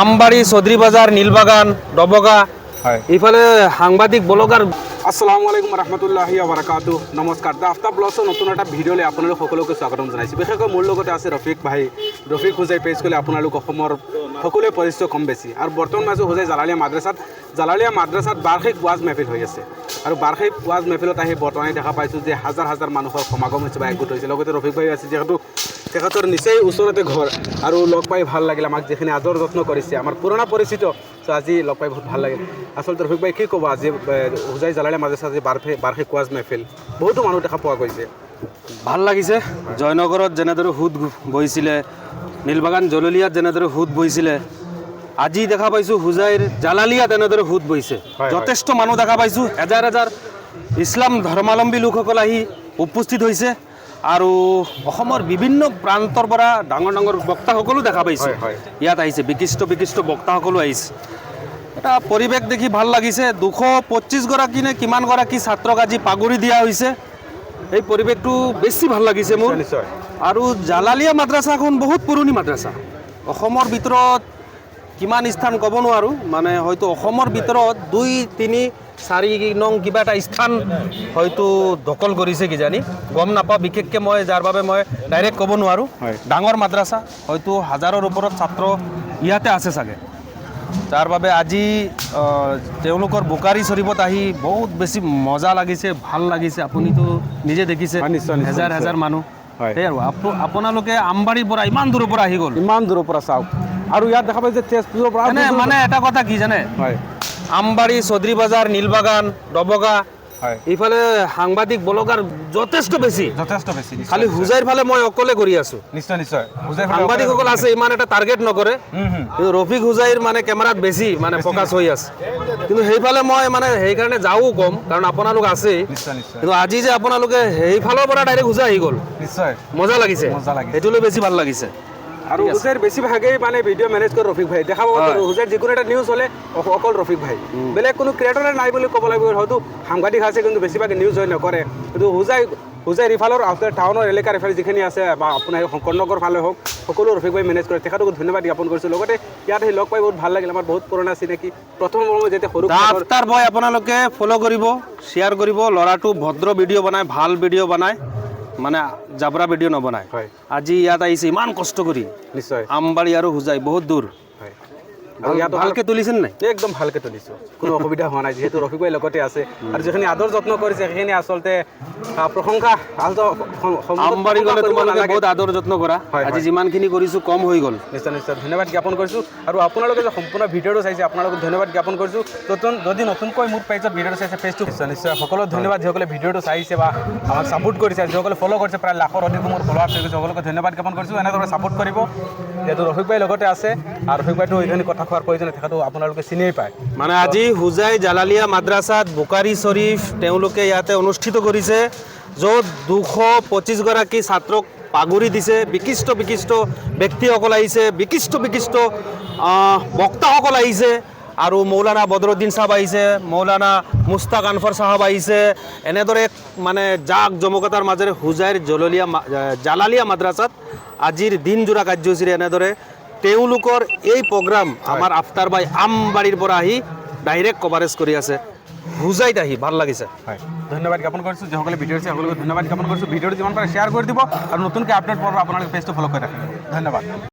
আমবাড়ি চৌধুৰী বজাৰ নীলবাগান ডবগা হয়। ইফালে সাংবাদিক ব্লগাৰ আসসালামু আলাইকুম ৰহমতুল্লাহি বাৰাকাতু নমস্কাৰ দ্য আফতাব ব্লগছৰ নতুন এটা ভিডিঅ'লৈ আপোনালোক সকলোকে স্বাগতম জনাইছোঁ। বিশেষকৈ মোৰ লগতে আছে ৰফিক ভাই। ৰফিক হোজাই পেজ কৰিলে আপোনালোক অসমৰ সকলোৱে পৰিচিত কম বেছি। আৰু বৰ্তমান আছোঁ হোজাই জালালীয়া মাদ্ৰাছাত জালালীয়া মাদ্ৰাছাত বাৰ্ষিক ৱাজ মেহফিল হৈ আছে। আৰু বাৰ্ষিক ৱাজ মেহফিলত আহি বৰ্তমানে দেখা পাইছোঁ যে হাজাৰ হাজাৰ মানুহৰ সমাগম হৈছে বা একগোট হৈছে। লগতে ৰফিক ভাই আছে যিহেতু তেখেতৰ নিচেই ওচৰতে ঘৰ। আৰু লগ পাই ভালো লাগিল আমাক যিখিনি আদৰ যত্ন কৰিছে। আমাৰ পুৰণা পৰিচিত চ' আজি লগ পাই বহুত ভালো লাগিল। আচলতে ৰফিক ভাই কি ক'ব? আজি হোজাই জালালীয়া মাদ্ৰাছা আজি বাৰ্ষিক বাৰ্ষিক ৱাজ মেহফিল বহুতো মানুহ দেখা পোৱা গৈছে। ভালো লাগিছে। জয়নগৰত যেনেদৰে সুদ বহিছিলে নীলবাগান জললীয়াত যেনেদৰে সুদ বহিছিলে আজি দেখা পাইছোঁ হোজাইৰ জালালিয়াত এনেদৰে সুদ বহিছে। যথেষ্ট মানুহ দেখা পাইছোঁ। হাজাৰ হাজাৰ ইছলাম ধৰ্মাৱলম্বী লোকসকল আহি উপস্থিত হৈছে। আৰু অসমৰ বিভিন্ন প্ৰান্তৰ পৰা ডাঙৰ ডাঙৰ বক্তাসকলো দেখা পাইছোঁ। ইয়াত আহিছে বিশিষ্ট বিশিষ্ট বক্তাসকলো আহিছে। এটা পৰিৱেশ দেখি ভালো লাগিছে দুশ পঁচিছগৰাকী নে কিমানগৰাকী ছাত্ৰক আজি পাগুৰি দিয়া হৈছে। এই পৰিৱেশটো বেছি ভালো লাগিছে মোৰ। আৰু জালালিয়া মাদ্ৰাছাখন বহুত পুৰণি মাদ্ৰাছা। অসমৰ ভিতৰত কিমান স্থান ক'ব নোৱাৰোঁ মানে হয়তো অসমৰ ভিতৰত দুই তিনি চাৰি নং কিবা এটা স্থান হয়তো দখল কৰিছে কিজানি। গম নাপাওঁ বিশেষকৈ মই যাৰ বাবে মই ডাইৰেক্ট ক'ব নোৱাৰোঁ। ডাঙৰ মাদ্ৰাছা হয়তো হাজাৰৰ ওপৰত ছাত্ৰ ইয়াতে আছে চাগে। তাৰ বাবে আজি তেওঁলোকৰ বোকাৰী চৰিবত আহি বহুত বেছি মজা লাগিছে ভালো লাগিছে। আপুনিতো নিজে দেখিছে হেজাৰ হেজাৰ মানুহ। সেই আৰু। আপোনালোকে আমবাৰীৰ পৰা ইমান দূৰৰ পৰা আহি গ'ল। ইমান দূৰৰ পৰা চাওক। আৰু ইয়াত দেখা পাইছে তেজপুৰৰ পৰা মানে এটা কথা কি জানে? আমবাৰী চৌধুৰী বজাৰ নীলবাগান ডবগা ইফালে সাংবাদিক ব্লগাৰ যথেষ্ট বেছি যথেষ্ট বেছি খালি। হোজাইৰ ফালে মই অকলে কৰি আছো। নিশ্চয় নিশ্চয়। সাংবাদিকসকল আছে ইমান এটা টাৰ্গেট নকৰে। কিন্তু ৰফিক হুজাইৰ মানে কেমেৰাত বেছি মানে ফ'কাছ হৈ আছে। কিন্তু সেইফালে মই মানে সেইকাৰণে যাওঁ কম কাৰণ আপোনালোক আছেই। কিন্তু আজি যে আপোনালোকে সেইফালৰ পৰা ডাইৰেক্ট হুজাই আহি গ'ল। নিশ্চয়। মজা লাগিছে। মজা লাগিছে। সেইটোলৈ বেছি ভালো লাগিছে। আৰু হুজাইৰ বেছিভাগেই মানে ভিডিঅ' মেনেজ কৰে ৰফিক ভাই। দেখা পাব। হুজাইৰ যিকোনো এটা নিউজ হ'লে অকল ৰফিক ভাই। বেলেগ কোনো ক্ৰিয়েটৰে নাই বুলি ক'ব লাগিব হয়তো সাংবাদিক আছে কিন্তু বেছিভাগে নিউজ হৈ নকৰে। কিন্তু হুজাই হুজাইৰ ইফালৰ আপোনাৰ টাউনৰ এলেকাৰ ইফালে যিখিনি আছে বা আপোনাৰ শংকৰনগৰ ফালে হওক সকলো ৰফিক ভাই মেনেজ কৰে। তেখেতক ধন্যবাদ জ্ঞাপন কৰিছোঁ। লগতে ইয়াত আহি লগ পাই বহুত ভালো লাগিল। আমাৰ বহুত পুৰণা চিনাকি। প্ৰথম মই যেতিয়া সৰু আফটাৰ বয় আপোনালোকে ফ'ল' কৰিব শ্বেয়াৰ কৰিব। ল'ৰাটো ভদ্ৰ ভিডিঅ' বনায় ভালো ভিডিঅ' বনায়। মানে জাবৰা ভিডিঅ' নবনায়। আজি ইয়াত আহিছে ইমান কষ্ট কৰি। নিশ্চয়। আমবাৰী আৰু হোজাই বহুত দূৰ। ভালকৈ তুলিছেনে নাই? একদম ভালকে তুলিছোঁ। কোনো অসুবিধা হোৱা নাই যিহেতু ৰফিক ভাই লগতে আছে। আৰু যিখিনি আদৰ যত্ন কৰিছে সেইখিনি আচলতে প্ৰশংসা আমবাৰী গ'লে তোমালোকে বহুত আদৰ যত্ন কৰা। আজি যিমানখিনি কৰিছোঁ কম হৈ গ'ল। নিশ্চয় নিশ্চয়। ধন্যবাদ জ্ঞাপন কৰিছোঁ। আৰু আপোনালোকে যে সম্পূৰ্ণ ভিডিঅ'টো চাইছে আপোনালোকক ধন্যবাদ জ্ঞাপন কৰিছোঁ। নতুন যদি নতুনকৈ মোৰ পেজত ভিডিঅ'টো চাইছে পেজটো নিশ্চয় নিশ্চয়। সকলো ধন্যবাদ যিসকলে ভিডিঅ'টো চাইছে বা আমাক ছাপোৰ্ট কৰিছে যিসকলে ফ'ল' কৰিছে প্ৰায় লাখৰ অধিক মোৰ ফ'ল'ৱাৰ হৈ গৈছে সকলোকে ধন্যবাদ জ্ঞাপন কৰিছোঁ। এনেদৰে ছাপোৰ্ট কৰিব। যিহেতু ৰফিক ভাই লগতে আছে আৰু ৰফিক ভাইটো এইখিনি কথা কোৱাৰ প্ৰয়োজন নাই, আপোনালোকে চিনিয়েই পায়। মানে আজি হোজাই জালালিয়া মাদ্ৰাছাত বুকাৰী শ্বৰীফ তেওঁলোকে ইয়াতে অনুষ্ঠিত কৰিছে য'ত দুশ পঁচিছগৰাকী ছাত্ৰক পাগুৰি দিছে। বিশিষ্ট বিশিষ্ট ব্যক্তিসকল আহিছে বিশিষ্ট বিশিষ্ট বক্তাসকল আহিছে আৰু মৌলানা বদৰুদ্দিন চাহাব আহিছে মৌলানা মুস্তাক আনফৰ চাহাব আহিছে। এনেদৰে মানে জাক জমকতাৰ মাজেৰে হোজাইৰ জললীয়া জালালিয়া মাদ্ৰাছাত আজিৰ দিনজোৰা কাৰ্যসূচীৰে এনেদৰে তেওঁলোকৰ এই প্ৰগ্ৰাম আমাৰ আফটাৰ বাই আমবাৰীৰ পৰা আহি ডাইৰেক্ট কভাৰেজ কৰি আছে। বুজাইত আহি ভালো লাগিছে। হয়। ধন্যবাদ জ্ঞাপন কৰিছোঁ। যিসকলে ভিডিঅ' চাই সকলোকে ধন্যবাদ জ্ঞাপন কৰিছোঁ। ভিডিঅ'টো যিমান পাৰে শ্বেয়াৰ কৰি দিব আৰু নতুনকৈ আপডেট পাব আপোনালোকে পেজটো ফ'ল' কৰি ৰাখিব ধন্যবাদ।